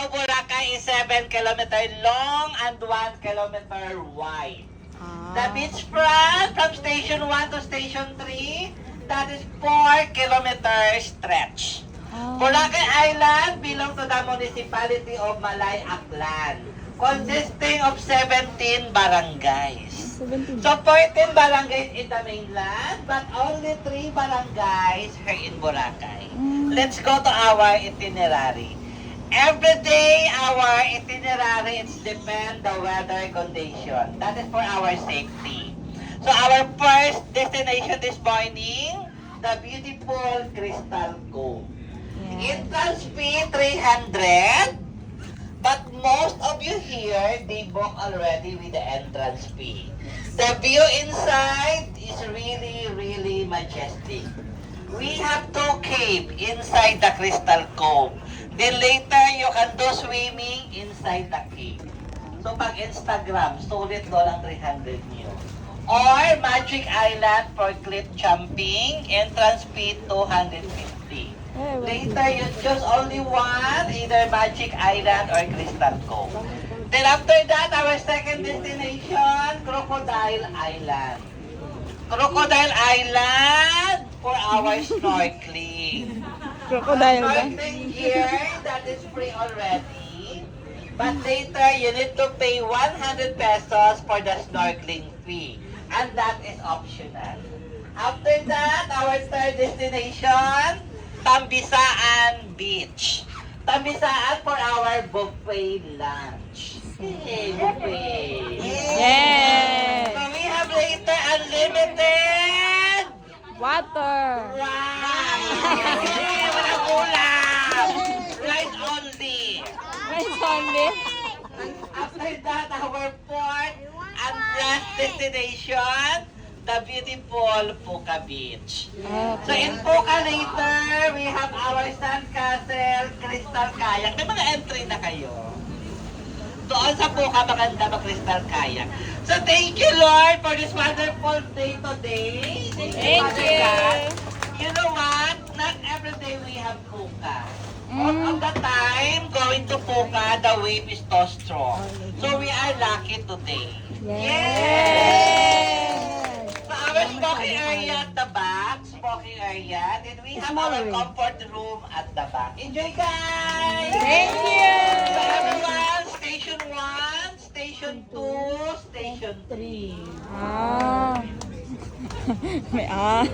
of Boracay is 7 kilometer long and 1 kilometer wide. The Ah. beachfront from station 1 to station 3, that is 4 kilometer stretch. Ah. Boracay Island belongs to the municipality of Malay Aklan, consisting of 17 barangays. 17. So 14 barangays in the mainland, but only 3 barangays here in Boracay. Mm. Let's go to our itinerary. Every day, our itinerary is depend the weather condition. That is for our safety. So our first destination this morning, the beautiful Crystal Cove. Yeah. Entrance fee 300. But most of you here, they book already with the entrance fee. The view inside is really, really majestic. We have two cave inside the Crystal Cove. Then later, you can do swimming inside the cave. So pag Instagram, sulit doon ang 300 nyo. Or Magic Island for cliff jumping, entrance fee 250. Eh. Later, you choose only one, either Magic Island or Crystal Cove. Then after that, our second destination, Crocodile Island. Crocodile Island for our snorkeling. Crocodile ba? Snorkeling here, that is free already. But later, you need to pay 100 pesos for the snorkeling fee. And that is optional. After that, our third destination, Tambisaan Beach. Tambisaan for our buffet lunch. Hey, buffet. Yay! So we have later unlimited Water! Wow! Yay! Walang ulam! Rice only! Only? After that, our fourth and last destination, the beautiful Puka Beach. So in Puka later, we have our sandcastle, crystal kayak. May mga entry na kayo. Doon sa Puka, maganda mag crystal kayak. So thank you Lord for this wonderful day today. Thank you, Thank you. You know what? Not every day we have Puka. All Mm. of the time, going to Puka, the wave is so strong. So we are lucky today. Yay! So our smoking area at the back, smoking area, then we have our comfort room at the back. Enjoy guys! Thank you! So everyone, station 1, station 2, station 3. Ah. May ah.